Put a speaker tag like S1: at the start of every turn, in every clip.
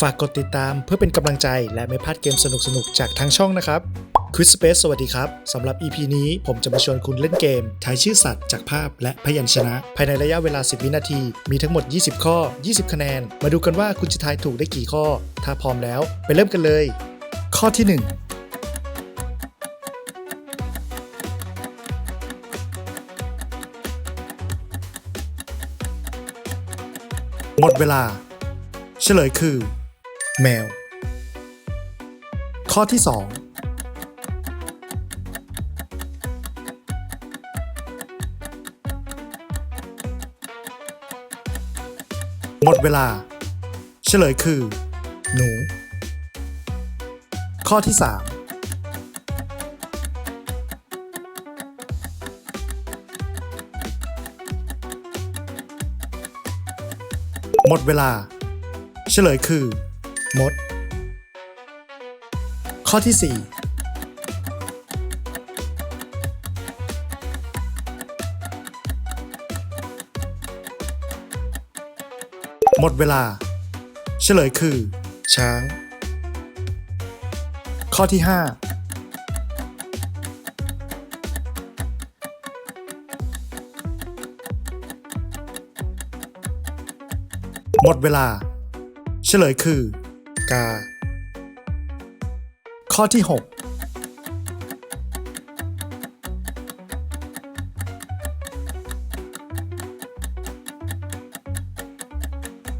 S1: ฝากกดติดตามเพื่อเป็นกำลังใจและไม่พลาดเกมสนุกๆจากทางช่องนะครับควิ s สเปซสวัสดีครับ สำหรับ EP นี้ผมจะมาชวนคุณเล่นเกม ทายชื่อสัตว์จากภาพและพยัญชนะ ภายในระยะเวลา 10 วินาที มีทั้งหมด 20 ข้อ 20 คะแนน มาดูกันว่าคุณจะทายถูกได้กี่ข้อ ถ้าพร้อมแล้ว ไปเริ่มกันเลย ข้อที่ 1 หมดเวลา เฉลยคือ แมว ข้อที่ 2 หมดเวลา เฉลยคือ หนู ข้อที่ 3หมดเวลา เฉลยคือ มด ข้อที่ 4 หมดเวลา เฉลยคือ ช้าง ข้อที่ 5หมดเวลา เฉลยคือ กา ข้อที่ 6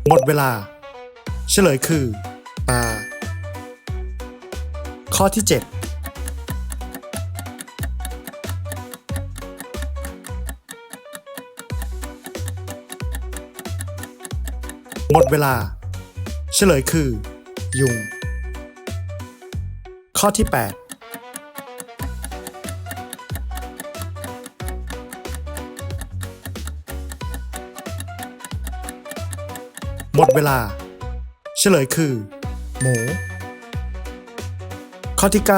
S1: หมดเวลา เฉลยคือปลาข้อที่ 7หมดเวลา เฉลยคือ ยุง ข้อที่ 8 หมดเวลา เฉลยคือ หมู ข้อที่ 9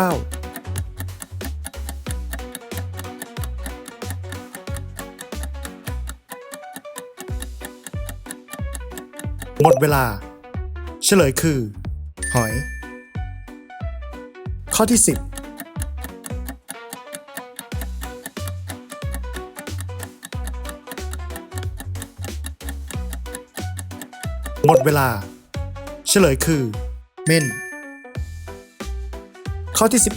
S1: หมดเวลา เฉลยคือ หอย ข้อที่ 10 หมดเวลา เฉลยคือ เม่น ข้อที่ 11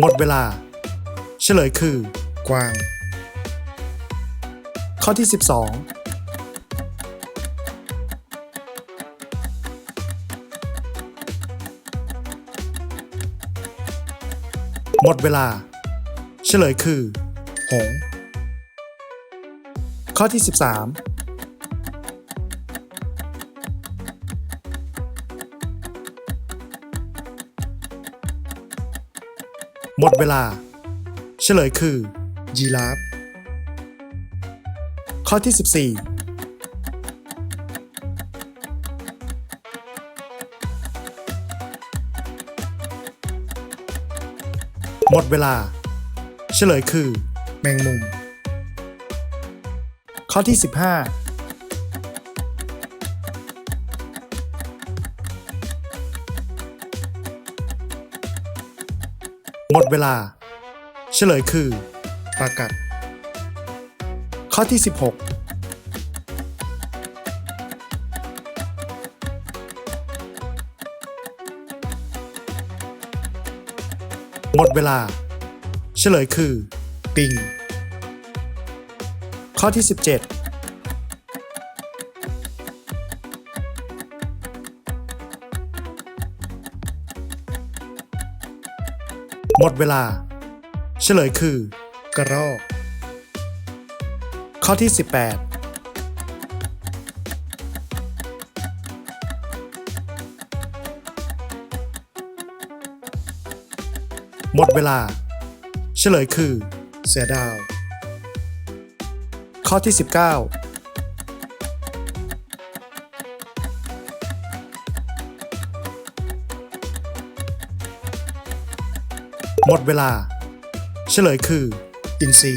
S1: หมดเวลา เฉลยคือ กว้าง ข้อที่ 12 หมดเวลา เฉลยคือ หง ข้อที่ 13หมดเวลา เฉลยคือ ยีราฟ ข้อที่ 14 หมดเวลา เฉลยคือ แมงมุม ข้อที่ 15หมดเวลา เฉลยคือ ปากัด ข้อที่ 16 หมดเวลา เฉลยคือปิง ข้อที่ 17หมดเวลา เฉลยคือ กระรอก ข้อที่ 18 หมดเวลา เฉลยคือ เสือดาว ข้อที่ 19หมดเวลาเเฉลยคือ อินทรี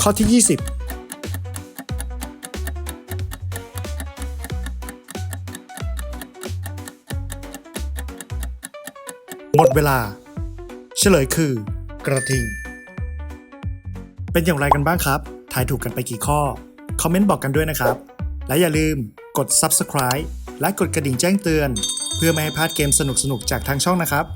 S1: ข้อที่ 20 หมดเวลา เฉลยคือกระทิง เป็นอย่างไรกันบ้างครับ ทายถูกกันไปกี่ข้อ คอมเมนต์บอกกันด้วยนะครับ และอย่าลืมกด Subscribe และกดกระดิ่งแจ้งเตือน เพื่อไม่ให้พลาดเกมสนุกๆ จากทางช่องนะครับ